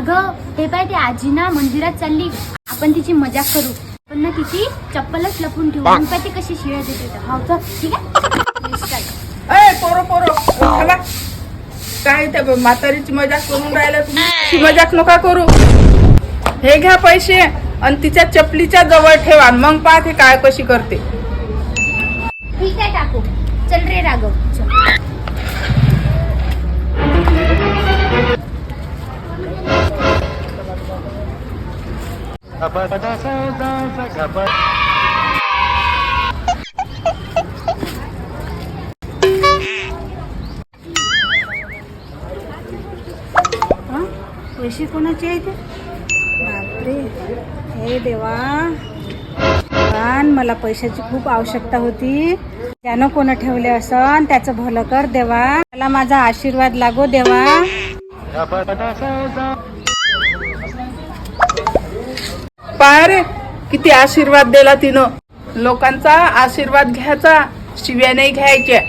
अगं हे पाय ते आजी ना मंदिरात चालली. आपण तिची मजाक करू. पण ना तिची चप्पलच लपून ठेवू. आणि पाय ती कशी शिव्या देते तर. हो चल ठीक आहे? पोरो पोरो. काय त्या म्हातारीची मजाक करून राहिला तुम्ही? ती मजाक नका करू. हे घ्या पैसे आणि तिच्या चपलीच्या जवळ ठेवा. आणि मग पहा ते काय कशी करते. ठीक आहे टाकू. चल रे राघव. पैसे कोणाचे आहे ते बापरे. हे देवा. पण मला पैशाची खूप आवश्यकता होती. त्यानं कोण ठेवले असन त्याचं भलं कर देवा. मला माझा आशीर्वाद लागो देवा. पार रे किती आशीर्वाद दिला तिनं. लोकांचा आशीर्वाद घ्यायचा शिव्या नाही घ्यायच्या.